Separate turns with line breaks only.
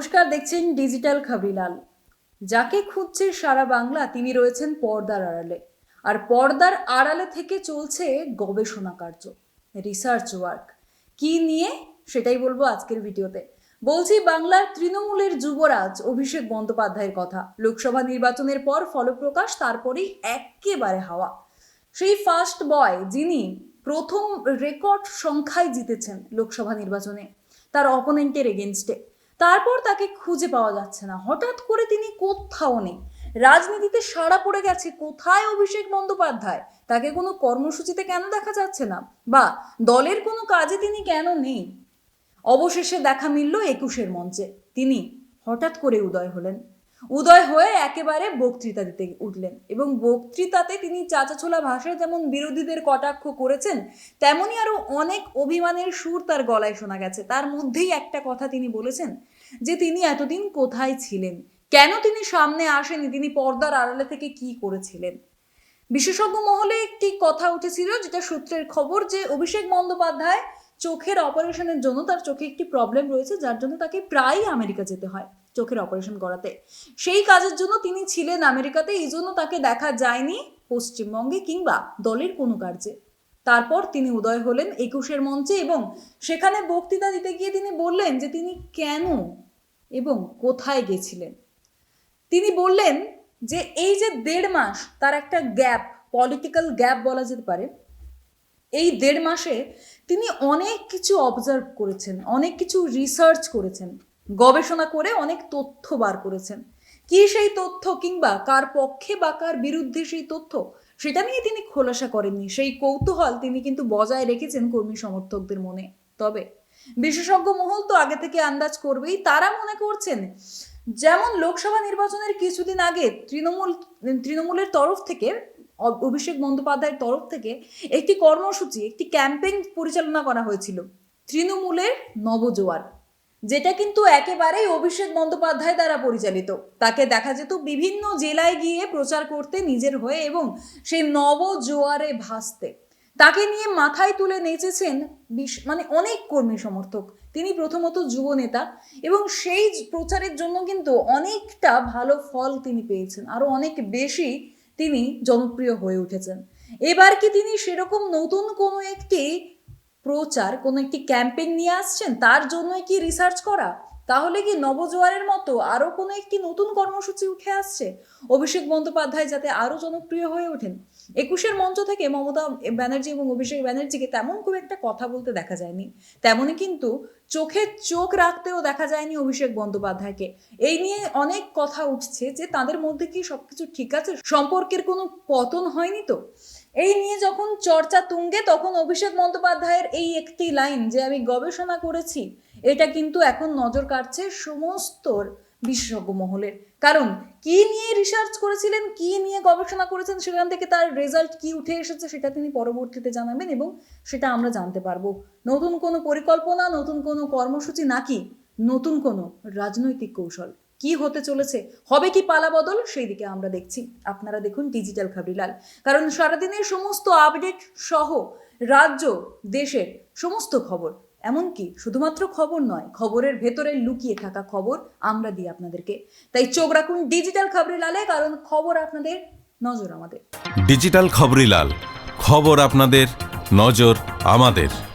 নমস্কার, দেখছেন ডিজিটাল খাবিলাল। যাকে খুঁজছে সারা বাংলা, তিনি রয়েছেন পর্দার আড়ালে। আর পর্দার আড়ালে থেকে চলছে গবেষণা কার্য রিসার্চ ওয়ার্ক কি নিয়ে? সেটাই বলব আজকের ভিডিওতে। বলছি, বাংলার তৃণমূলের যুবরাজ অভিষেক বন্দ্যোপাধ্যায়ের কথা। লোকসভা নির্বাচনের পর ফলপ্রকাশ, তারপরেই একেবারে হাওয়া। সেই ফার্স্ট বয় যিনি প্রথম রেকর্ড সংখ্যায় জিতেছেন লোকসভা নির্বাচনে, তার অপোনেন্টের এগেনস্টে তারপর তাকে খুঁজে পাওয়া যাচ্ছে না। হঠাৎ করে তিনি কোথাও নেই। রাজনীতিতে সারা পড়ে গেছে কোথায় অভিষেক বন্দ্যোপাধ্যায়? তাকে কোনো কর্মসূচিতে কেন দেখা যাচ্ছে না? বা দলের কোনো কাজে তিনি কেন নেই? অবশেষে দেখা মিলল একুশের মঞ্চে। তিনি হঠাৎ করে উদয় হলেন। উদয় হয়ে একেবারে বক্তৃতা দিতে উঠলেন এবং বক্তৃতাতে তিনি চাচাছোলা ভাষায় যেমন বিরোধীদের কটাক্ষ করেছেন, তেমনি আরও অনেক অভিমানের সুর তার গলায় শোনা গেছে। তার মধ্যেই একটা কথা তিনি বলেছেন যে তিনি এতদিন কোথায় ছিলেন? কেন তিনি সামনে আসেনি তিনি পর্দার আড়ালে থেকে কি করেছিলেন? বিশেষজ্ঞ মহলে একটি কথা উঠেছিল যেটা সূত্রের খবর যে অভিষেক বন্দ্যোপাধ্যায় চোখের অপারেশনের জন্য তার চোখে একটি প্রবলেম রয়েছে, যার জন্য তাকে প্রায়ই আমেরিকা যেতে হয়। চোখের অপারেশন করাতে। সেই কাজের জন্য তিনি ছিলেন আমেরিকাতে, এই জন্য তাকে দেখা যায়নি পশ্চিমবঙ্গে কিংবা দলের কোনো কার্যে। তারপর তিনি উদয় হলেন একুশের মঞ্চে এবং সেখানে বক্তৃতা দিতে গিয়ে তিনি বললেন যে তিনি কেন এবং কোথায় গেছিলেন। তিনি বললেন যে এই যে দেড় মাস তার একটা গ্যাপ পলিটিক্যাল গ্যাপ বলা যেতে পারে, এই দেড় মাসে তিনি অনেক কিছু অবজার্ভ করেছেন, অনেক কিছু রিসার্চ করেছেন। গবেষণা করে অনেক তথ্য বার করেছেন। কি সেই তথ্য কিংবা কার পক্ষে বা কার বিরুদ্ধে সেই তথ্য, সেটা নিয়ে তিনি খোলাসা করেননি। সেই কৌতূহল তিনি কিন্তু বজায় রেখেছেন কর্মী সমর্থকদের মনে। তবে বিশেষজ্ঞ মহল তো আগে থেকে আন্দাজ করবেই, তারা মনে করছেন, যেমন লোকসভা নির্বাচনের কিছুদিন আগে তৃণমূল, তৃণমূলের তরফ থেকে, অভিষেক বন্দ্যোপাধ্যায়ের তরফ থেকে একটি কর্মসূচি, একটি ক্যাম্পেইন পরিচালনা করা হয়েছিল। তৃণমূলের নবজোয়ার। যেটা কিন্তু একেবারেই অভিষেক বন্দ্যোপাধ্যায় দ্বারা পরিচালিত। তাকে দেখা যেত বিভিন্ন জেলায় গিয়ে প্রচার করতে নিজের হয়ে এবং সেই নবজোয়ারে ভাসতে। তাকে নিয়ে মাথায় তুলে নেচেছেন মানে অনেক কর্মী সমর্থক। তিনি প্রথমত যুব নেতা এবং সেই প্রচারের জন্য কিন্তু অনেকটা ভালো ফল তিনি পেয়েছেন। আরও অনেক বেশি তিনি জনপ্রিয় হয়ে উঠেছেন। এবার কি তিনি সেরকম নতুন কোনো একটি প্রচার, কোনো একটি ক্যাম্পেইন নিয়ে আসছেন, তার জন্যই কি রিসার্চ করা? তাহলে কি নবজোয়ারের মতো আরও কোনো একটি নতুন কর্মসূচি উঠে আসছে? অভিষেক বন্দ্যোপাধ্যায় যাতে আরও জনপ্রিয় হয়ে ওঠেন। একুশের মঞ্চ থেকে মমতা ব্যানার্জি এবং অভিষেক ব্যানার্জিকে তেমন খুব একটা কথা বলতে দেখা যায়নি। তেমনই কিন্তু চোখে চোখ রাখতেও দেখা যায়নি অভিষেক বন্দ্যোপাধ্যায়কে। এই নিয়ে অনেক কথা উঠছে যে তাদের মধ্যে কি সবকিছু ঠিক আছে? সম্পর্কের কোনো পতন হয়নি তো? এই নিয়ে যখন চর্চা তুঙ্গে, তখন অভিষেক বন্দ্যোপাধ্যায়ের এই একটি লাইন যে আমি গবেষণা করেছি, এটা কিন্তু এখন নজর কাটছে সমস্ত বিশেষজ্ঞ মহলের কারণ, কি নিয়ে রিসার্চ করেছিলেন, কি নিয়ে গবেষণা করেছেন, সেখান থেকে তার রেজাল্ট কি উঠে এসেছে, সেটা তিনি পরবর্তীতে জানাবেন এবং সেটা আমরা জানতে পারব। নতুন কোনো পরিকল্পনা, নতুন কোনো কর্মসূচি, নাকি নতুন কোনো রাজনৈতিক কৌশল? কি হতে চলেছে, হবে কি পালা বদল, সেই দিকে আমরা দেখছি। আপনারা দেখুন ডিজিটাল খাবরিলাল কারণ সারাদিনের সমস্ত আপডেট সহ রাজ্য, দেশের সমস্ত খবর। এমনকি শুধুমাত্র খবর নয়, খবরের ভেতরে লুকিয়ে থাকা খবর আমরা দিই আপনাদেরকে। তাই চোখ রাখুন ডিজিটাল খাবরিলালে কারণ খবর আপনাদের নজর আমাদের।
ডিজিটাল খবরিলাল খবর আপনাদের নজর আমাদের।